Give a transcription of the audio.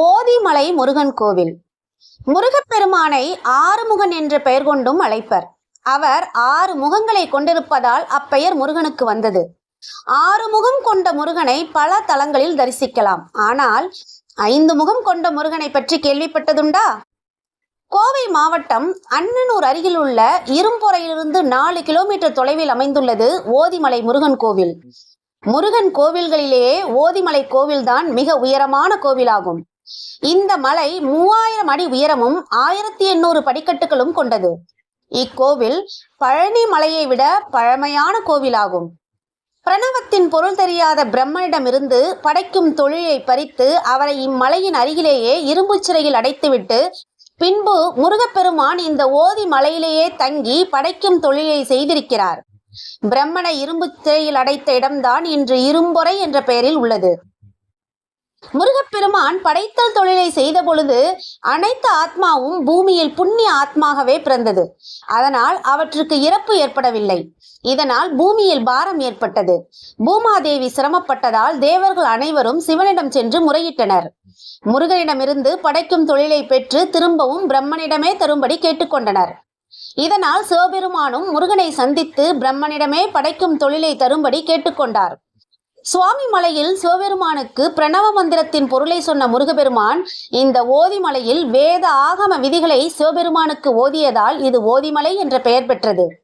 ஓதிமலை முருகன் கோவில். முருகப்பெருமானை ஆறுமுகன் என்ற பெயர் கொண்டும் அழைப்பர். அவர் ஆறு முகங்களை கொண்டிருப்பதால் அப்பெயர் முருகனுக்கு வந்தது. ஆறு முகம் கொண்ட முருகனை பல தலங்களில் தரிசிக்கலாம். ஆனால் ஐந்து முகம் கொண்ட முருகனை பற்றி கேள்விப்பட்டதுண்டா? கோவை மாவட்டம் அண்ணனூர் அருகில் உள்ள இரும்பொறையிலிருந்து நாலு கிலோமீட்டர் தொலைவில் அமைந்துள்ளது ஓதிமலை முருகன் கோவில். முருகன் கோவில்களிலேயே ஓதிமலை கோவில்தான் மிக உயரமான கோவிலாகும். இந்த மலை மூவாயிரம் அடி உயரமும் ஆயிரத்தி எண்ணூறு படிக்கட்டுகளும் கொண்டது. இக்கோவில் பழனி மலையை விட பழமையான கோவிலாகும். பிரணவத்தின் பொருள் தெரியாத பிரம்மனிடமிருந்து படைக்கும் தொழிலை பறித்து அவரை இம்மலையின் அருகிலேயே இரும்பு சிறையில் அடைத்துவிட்டு பின்பு முருகப்பெருமான் இந்த ஓதி மலையிலேயே தங்கி படைக்கும் தொழிலை செய்திருக்கிறார். பிரம்மனை இரும்பு சிறையில் அடைத்த இடம்தான் இன்று இரும்பொறை என்ற பெயரில் உள்ளது. முருகப்பெருமான் படைத்தல் தொழிலை செய்த பொழுது அனைத்து ஆத்மாவும் பூமியில் புண்ணிய ஆத்மாகவே பிறந்தது. அதனால் அவற்றுக்கு இறப்பு ஏற்படவில்லை. இதனால் பூமியில் பாரம் ஏற்பட்டது. பூமாதேவி சிரமப்பட்டதால் தேவர்கள் அனைவரும் சிவனிடம் சென்று முறையிட்டனர். முருகனிடமிருந்து படைக்கும் தொழிலை பெற்று திரும்பவும் பிரம்மனிடமே தரும்படி கேட்டுக்கொண்டனர். இதனால் சிவபெருமானும் முருகனை சந்தித்து பிரம்மனிடமே படைக்கும் தொழிலை தரும்படி கேட்டுக்கொண்டார். சுவாமி மலையில் சிவபெருமானுக்கு பிரணவ மந்திரத்தின் பொருளை சொன்ன முருகபெருமான் இந்த ஓதிமலையில் வேத ஆகம விதிகளை சிவபெருமானுக்கு ஓதியதால் இது ஓதிமலை என்ற பெயர் பெற்றது.